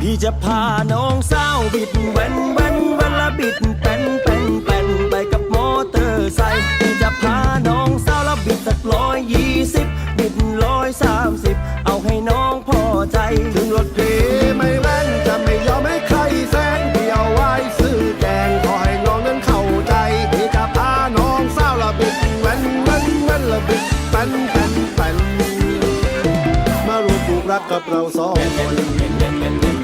พี่จะพาน้องสาวบิดแวนแวนแวนละบิดเป็นเป็นเป็นไปกับมอเตอร์ไซค์พี่จะพาน้องสาวละบิดสักร้อยยี่สิบบิดร้อยสามสิบเอาให้น้องพอใจ ถึงรถพี่ไม่แว่นจะไม่ยอมให้ใครแซงเดียวไว้ซื้อแกงขอให้น้องนั้นเข้าใจพี่จะพาน้องสาวละบิดแว่นแว่นแวนละบิดเป็นเป็นเป็นมารวมผูกรักกับเราสองคน